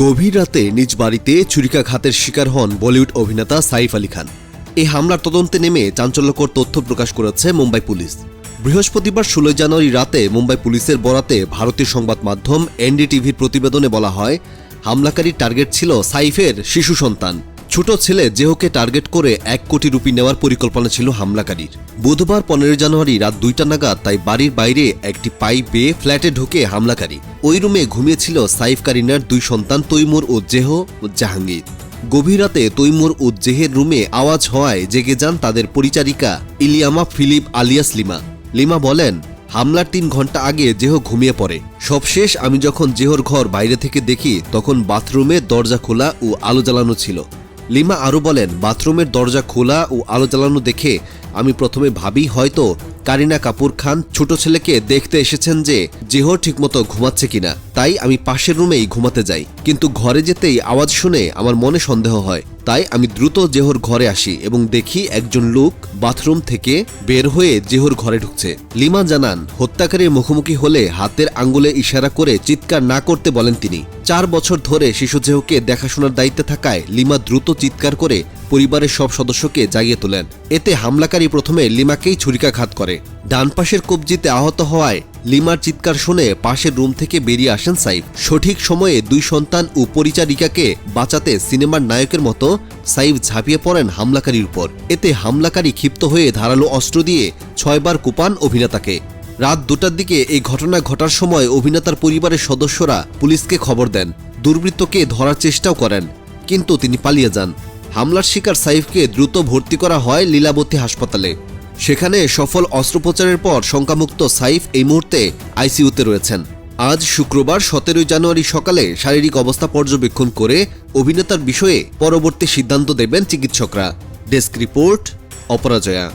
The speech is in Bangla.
গভীর রাতে নিজ বাড়িতে ছুরিকাঘাতের শিকার হন বলিউড অভিনেতা সাইফ আলী খান। এই হামলার তদন্তে নেমে চাঞ্চল্যকর তথ্য প্রকাশ করেছে মুম্বাই পুলিশ। বৃহস্পতিবার ষোলো জানুয়ারি রাতে মুম্বাই পুলিশের বরাতে ভারতীয় সংবাদ মাধ্যম এনডিটিভির প্রতিবেদনে বলা হয়, হামলাকারীর টার্গেট ছিল সাইফের শিশু সন্তান। ছোট ছেলে জেহকে টার্গেট করে এক কোটি রুপি নেওয়ার পরিকল্পনা ছিল হামলাকারীর। বুধবার পনেরো জানুয়ারি রাত দুইটা নাগাদ তাই বাড়ির বাইরে একটি পাইপ বেয়ে ফ্ল্যাটে ঢুকে হামলাকারী। ওই রুমে ঘুমিয়েছিল সাইফ কারিনার দুই সন্তান তৈমুর ও জেহ জাহাঙ্গীর। গভীর রাতে তৈমুর ও জেহের রুমে আওয়াজ হওয়ায় জেগে যান তাদের পরিচারিকা Iliama Philip alias Lima. Lima বলেন, হামলার তিন ঘণ্টা আগে জেহ ঘুমিয়ে পড়ে। সবশেষ আমি যখন জেহর ঘর বাইরে থেকে দেখি, তখন বাথরুমে দরজা খোলা ও আলো জ্বালানো ছিল। লিমা আরও বলেন, বাথরুমের দরজা খোলা ও আলো জ্বালানো দেখে আমি প্রথমে ভাবি হয়তো কারিনা কাপুর খান ছোট ছেলেকে দেখতে এসেছেন যে জেহ ঠিকমতো ঘুমাচ্ছে কিনা। তাই আমি পাশের রুমেই ঘুমাতে যাই। কিন্তু ঘরে যেতেই আওয়াজ শুনে আমার মনে সন্দেহ হয়। তাই আমি দ্রুত জেহর ঘরে আসি এবং দেখি একজন লোক বাথরুম থেকে বের হয়ে জেহর ঘরে ঢুকছে। লিমা জানান, হত্যাকারীর মুখোমুখি হলে হাতের আঙ্গুলে ইশারা করে চিৎকার না করতে বলেন তিনি। চার বছর ধরে শিশু জেহকে দেখাশোনার দায়িত্বে থাকায় লিমা দ্রুত চিৎকার করে পরিবারের সব সদস্যকে জাগিয়ে তোলেন। এতে হামলাকারী প্রথমে লিমাকেই ছুরিকাঘাত করে। ডান পাশের কবজিতে আহত হওয়ায় লিমার চিৎকার শুনে পাশের রুম থেকে বেরিয়ে আসেন সাইফ। সঠিক সময়ে দুই সন্তান ও পরিচারিকাকে বাঁচাতে সিনেমার নায়কের মতো সাইফ ঝাঁপিয়ে পড়েন হামলাকারীর উপর। এতে হামলাকারী ক্ষিপ্ত হয়ে ধারালো অস্ত্র দিয়ে ছয়বার কুপান অভিনেতাকে। রাত দুটার দিকে এই ঘটনা ঘটার সময় অভিনেতার পরিবারের সদস্যরা পুলিশকে খবর দেন। দুর্বৃত্তকে ধরার চেষ্টাও করেন, কিন্তু তিনি পালিয়ে যান। হামলার শিকার সাইফকে দ্রুত ভর্তি করা হয় লীলাবতী হাসপাতালে। সেখানে সফল অস্ত্রোপচারের পর শঙ্কামুক্ত সাইফ এই মুহূর্তে আইসিইউতে রয়েছেন। আজ শুক্রবার সতেরোই জানুয়ারি সকালে শারীরিক অবস্থা পর্যবেক্ষণ করে অভিনেতার বিষয়ে পরবর্তী সিদ্ধান্ত দেবেন চিকিৎসকরা। Desk report, Aparajaya.